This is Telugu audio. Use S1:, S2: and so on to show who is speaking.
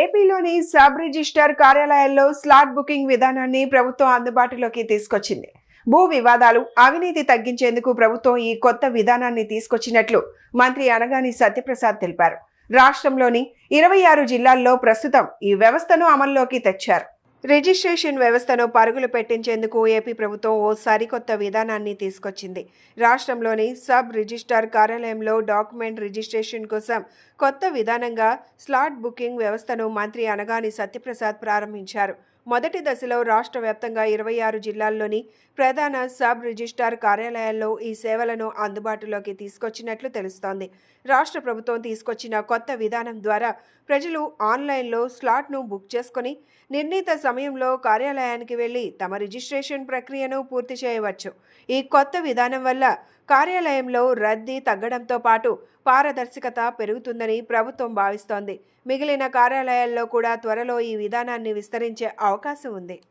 S1: ఏపీలోని సబ్ రిజిస్టర్ కార్యాలయాల్లో స్లాట్ బుకింగ్ విధానాన్ని ప్రభుత్వం అందుబాటులోకి తీసుకొచ్చింది. భూ వివాదాలు అవినీతి తగ్గించేందుకు ప్రభుత్వం ఈ కొత్త విధానాన్ని తీసుకొచ్చినట్లు మంత్రి అనగాని సత్యప్రసాద్ తెలిపారు. రాష్ట్రంలోని ఇరవై ఆరు జిల్లాల్లో ప్రస్తుతం ఈ వ్యవస్థను అమల్లోకి తెచ్చారు. రిజిస్ట్రేషన్ వ్యవస్థను పరుగులు పెట్టించేందుకు ఏపీ ప్రభుత్వం ఓ సరికొత్త విధానాన్ని తీసుకొచ్చింది. రాష్ట్రంలోని సబ్ రిజిస్ట్రార్ కార్యాలయంలో డాక్యుమెంట్ రిజిస్ట్రేషన్ కోసం కొత్త విధానంగా స్లాట్ బుకింగ్ వ్యవస్థను మంత్రి అనగాని సత్యప్రసాద్ ప్రారంభించారు. మొదటి దశలో రాష్ట్ర వ్యాప్తంగా ఇరవై ఆరు జిల్లాల్లోని ప్రధాన సబ్ రిజిస్ట్రార్ కార్యాలయాల్లో ఈ సేవలను అందుబాటులోకి తీసుకొచ్చినట్లు తెలుస్తోంది. రాష్ట్ర ప్రభుత్వం తీసుకొచ్చిన కొత్త విధానం ద్వారా ప్రజలు ఆన్లైన్లో స్లాట్ను బుక్ చేసుకొని నిర్ణీత సమయంలో కార్యాలయానికి వెళ్ళి తమ రిజిస్ట్రేషన్ ప్రక్రియను పూర్తి చేయవచ్చు. ఈ కొత్త విధానం వల్ల కార్యాలయంలో రద్దీ తగ్గడంతో పాటు పారదర్శకత పెరుగుతుందని ప్రభుత్వం భావిస్తోంది. మిగిలిన కార్యాలయాల్లో కూడా త్వరలో ఈ విధానాన్ని విస్తరించే అవకాశం ఉంది.